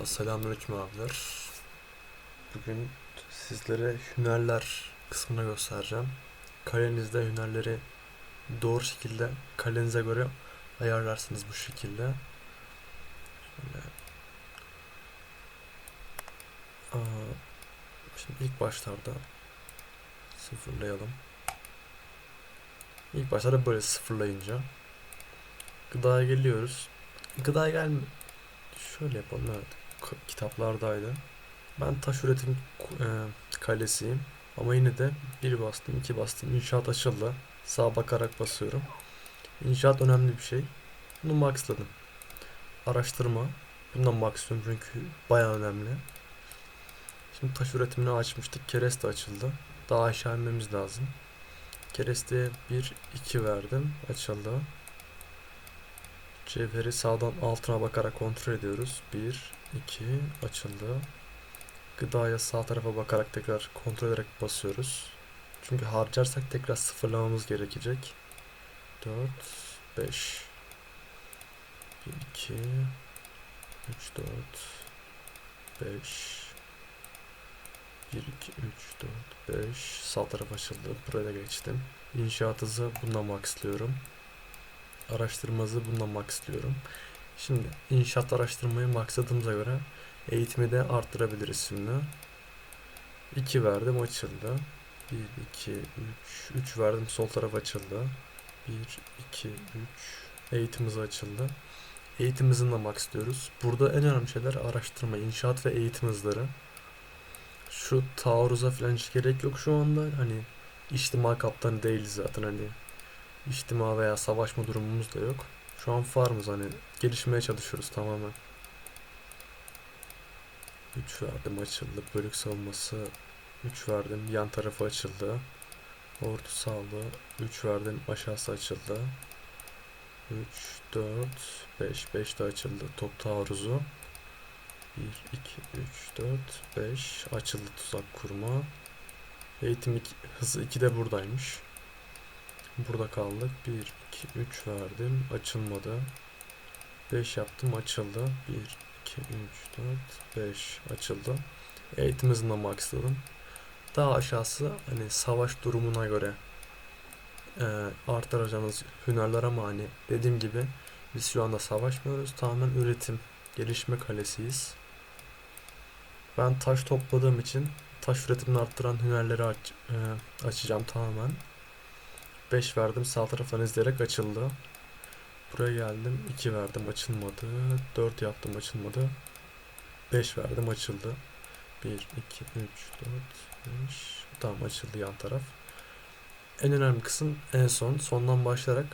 Aa, selamünaleyküm abiler. Bugün sizlere hünerler kısmını göstereceğim. Kalenizde hünerleri doğru şekilde kalenize göre ayarlarsınız bu şekilde. Şöyle. Aa, şimdi ilk başlarda sıfırlayalım. İlk başlarda böyle sıfırlayınca gıdaya geliyoruz. Gıdaya gelme Şöyle yapalım evet. Kitaplardaydı. Ben taş üretim e, kalesiyim. Ama yine de bir bastım, iki bastım. İnşaat açıldı. Sağa bakarak basıyorum. İnşaat önemli bir şey. Bunu maxladım. Araştırma. Bundan maxlıyorum çünkü baya önemli. Şimdi taş üretimini açmıştık. Kereste açıldı. Daha aşağı inmemiz lazım. Keresteye 1, 2 verdim. Açıldı. Cevheri sağdan altına bakarak kontrol ediyoruz. 1, 2, açıldı. Gıdaya sağ tarafa bakarak tekrar kontrol ederek basıyoruz. Çünkü harcarsak tekrar sıfırlamamız gerekecek. 4, 5, 1, 2, 3, 4, 5, 1, 2, 3, 4, 5. Sağ taraf açıldı. Buraya geçtim. İnşaat hızı bununla maxlıyorum. Araştırma hızı bununla maxlıyorum. Şimdi inşaat araştırmayı maxladığımıza göre eğitimi de arttırabiliriz şimdi. 2 verdim açıldı. 1, 2, 3, 3 verdim sol taraf açıldı. 1, 2, 3 eğitim hızı açıldı. Eğitim hızını da maxlıyoruz. Burada en önemli şeyler araştırma, inşaat ve eğitim hızları. Şu taarruza falan hiç gerek yok şu anda. Hani içtima kaptanı değiliz zaten hani İçtima veya savaşma durumumuz da yok. Şu an farmız hani gelişmeye çalışıyoruz tamamen. 3 verdim açıldı. Bölük savunması 3 verdim. Yan tarafı açıldı. Ordu sağlığı 3 verdim. Aşağısı açıldı. 3, 4, 5. 5 de açıldı. Top taarruzu. 1, 2, 3, 4, 5. Açıldı tuzak kurma. Eğitim iki, hızı 2 de buradaymış. Burada kaldık. 1, 2, 3 verdim. Açılmadı. 5 yaptım. Açıldı. 1, 2, 3, 4, 5 açıldı. Eğitim hızını maxladım. Daha aşağısı hani savaş durumuna göre e, artıracağınız hünerler ama hani dediğim gibi biz şu anda savaşmıyoruz. Tamamen üretim, gelişme kalesiyiz. Ben taş topladığım için taş üretimini arttıran hünerleri aç, e, açacağım tamamen. 5 verdim sağ taraftan izleyerek açıldı. Buraya geldim 2 verdim açılmadı. 4 yaptım açılmadı. 5 verdim açıldı. 1, 2, 3, 4, 5. Tamam açıldı yan taraf. En önemli kısım en son. Sondan başlayarak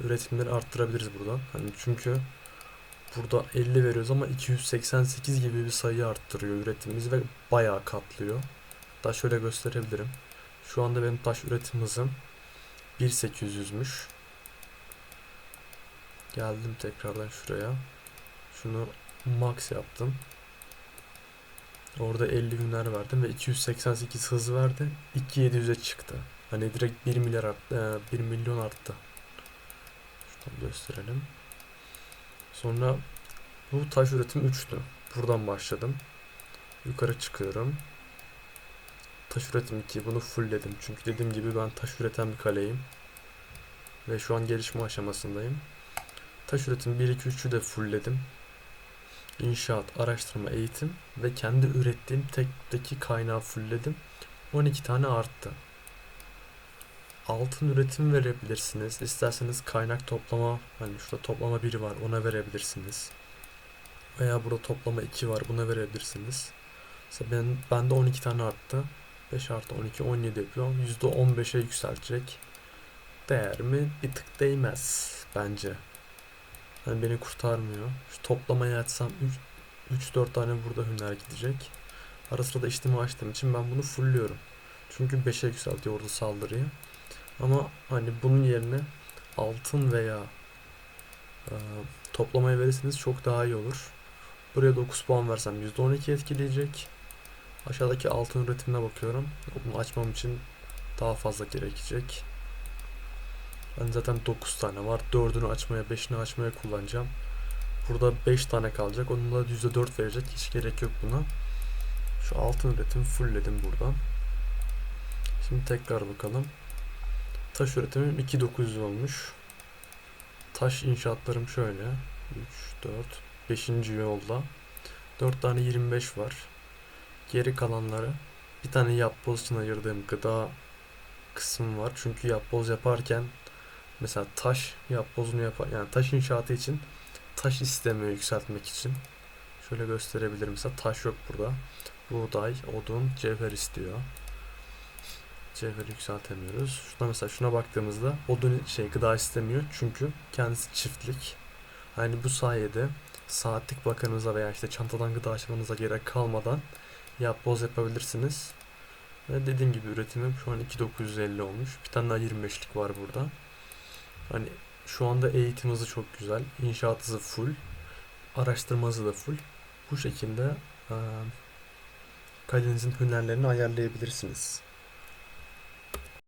üretimleri arttırabiliriz buradan. Hani çünkü burada 50 veriyoruz ama 288 gibi bir sayı arttırıyor üretimimiz ve bayağı katlıyor. Daha şöyle gösterebilirim. Şu anda benim taş üretim hızım 1800'müş. Geldim tekrardan şuraya. Şunu max yaptım. Orada 50 günler verdim ve 288 hız verdi. 2700'e çıktı. Hani direkt 1 milyar arttı, 1 milyon arttı. Şuradan gösterelim. Sonra bu taş üretim 3'tü. Buradan başladım. Yukarı çıkıyorum. Taş üretim 2 bunu fullledim. Çünkü dediğim gibi ben taş üreten bir kaleyim. Ve şu an gelişme aşamasındayım. Taş üretim 1 2 3'ü de fullledim. İnşaat, araştırma, eğitim ve kendi ürettiğim tekteki kaynağı fullledim. 12 tane arttı. Altın üretim verebilirsiniz. İsterseniz kaynak toplama, hani şurada toplama 1 var ona verebilirsiniz. Veya burada toplama 2 var buna verebilirsiniz. Mesela ben, bende 12 tane arttı. 5 artı 12 17 yapıyor. %15'e yükseltecek. Değer mi? Bir tık değmez bence. Hani beni kurtarmıyor. Şu toplamayı açsam 3-4 tane burada hüner gidecek. Ara sırada içtimi açtığım için ben bunu fullüyorum. Çünkü 5'e yükseltiyor orada saldırıyı. Ama hani bunun yerine altın veya e, toplamayı verirseniz çok daha iyi olur. Buraya 9 puan versem %12 etkileyecek. Aşağıdaki altın üretimine bakıyorum. Bunu açmam için daha fazla gerekecek. Ben zaten 9 tane var. 4'ünü açmaya, 5'ini açmaya kullanacağım. Burada 5 tane kalacak. Onun da %4 verecek. Hiç gerek yok buna. Şu altın üretimi fullledim buradan. Şimdi tekrar bakalım. Taş üretimim 2900 olmuş. Taş inşaatlarım şöyle. 3, 4, 5. yolda. 4 tane 25 var. Geri kalanları bir tane yapboz için ayırdığım gıda kısmım var. Çünkü yapboz yaparken mesela taş yapbozunu yapar yani taş inşaatı için taş istemiyor yükseltmek için. Şöyle gösterebilirim. Mesela taş yok burada. Buğday, odun, cevher istiyor. Cevher yükseltemiyoruz. Şuna mesela şuna baktığımızda odun şey gıda istemiyor çünkü kendisi çiftlik. Yani bu sayede saatlik bakımınıza veya işte çantadan gıda açmanıza gerek kalmadan yapboz yapabilirsiniz. Ve dediğim gibi üretimim şu an 2950 olmuş. Bir tane daha 25'lik var burada. Hani şu anda eğitim hızı çok güzel. İnşaat hızı full. Araştırma hızı da full. Bu şekilde eee kalenizin hünerlerini ayarlayabilirsiniz.